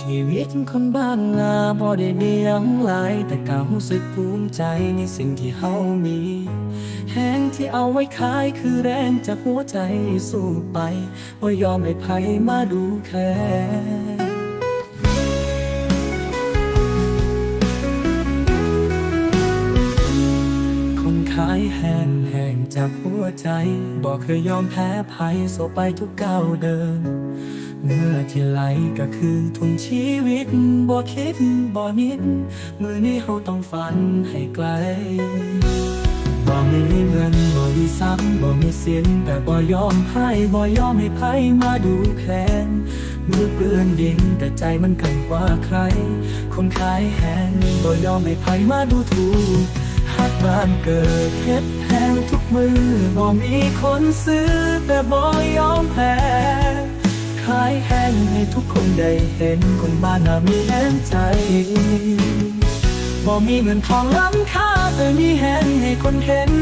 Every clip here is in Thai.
ชีวิตคนบ้านนาบ่ได้เดียงหลาย แต่ก็รู้สึกภูมิใจในสิ่งที่เฮามี แหงที่เอาไว้ขายคือแรงจากหัวใจสู้ไปว่ายอมให้ไผมาดูแค่คนขายแห้งแห้งจากหัวใจ บอกเคยยอมแพ้ภัยโซไปทุกก้าวเดิน เมื่อที่ไหลก็คือทุนชีวิตบ่คิดบ่นิดมือนี้เขาต้องฝันให้ไกลบ่มีเงินบ่มีทรัพย์บ่มีเสียงแต่บ่ยอมให้บ่ยอมให้ไผมาดูแคลนมือเปื้อนดินแต่ใจมันกินกว่าใคร คนขายแหงบ่ยอมให้ไผมาดูถูกหักบ้านเกิดเฮ็ดแหงทุกมือบ่มีคนซื้อแต่บ่ยอมแพ้ ขายแห้งให้ทุกคนได้เห็นคนบ้านน่ะมีแห้งใจบ่มีเงินทองล้ำค่าแต่มีแห้งให้คนเห็น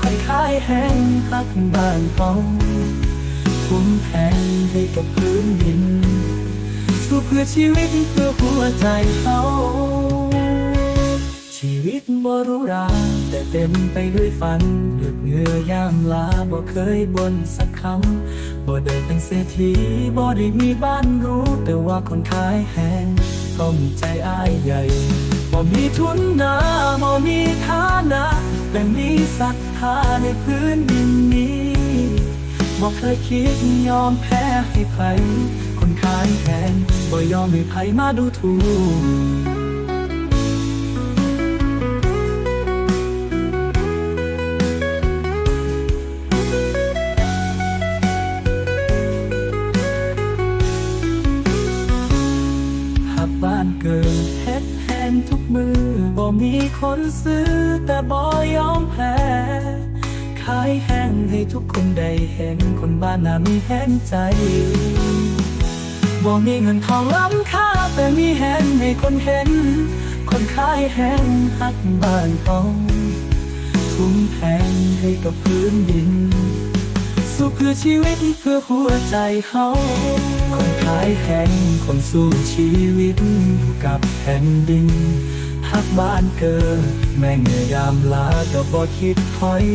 คนขายแห้งรักบ้านเขาทุ่มแห้งให้กับพื้นดิน สู้เพื่อชีวิตเพื่อหัวใจเขาชีวิตบ่รู้รา แต่เต็มไปด้วยฝันหยุดเหงื่อยามลาบ่เคยบ่นสักคำ บ่ได้เป็นเศรษฐีบ่ได้มีบ้านรู้แต่ว่าคนขายแหงก็มีใจอ้ายใหญ่บ่มีทุนนาบ่มีฐานะแต่มีศรัทธาในพื้นดินนี้บอกเคยคิดยอมแพ้ให้ใครคนขายแทนบ่ยอมให้ใครมาดูถูก เกิดเฮ็ดแหงทุกมือบ่มีคนซื้อแต่บ่ยอมแพ้ขายแห้งให้ทุกคนได้เห็นคนบ้านน่ะมีแห้งใจบ่มีเงินทองล้ำค่าแต่มีแห้งให้คนเห็น คนขายแห้งหักบ้านเขาทุ่มแพงให้กับพื้นดินสู้เพื่อชีวิตเพื่อหัวใจเขา คนขายแห้งคนสู้ชีวิตกับแผ่นดินหักบ้านเกิดแม่เหนื่อยยามลาก็บ่คิดถอย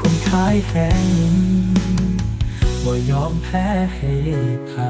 คนขายแห้งบ่ยอมแพ้ให้ใคร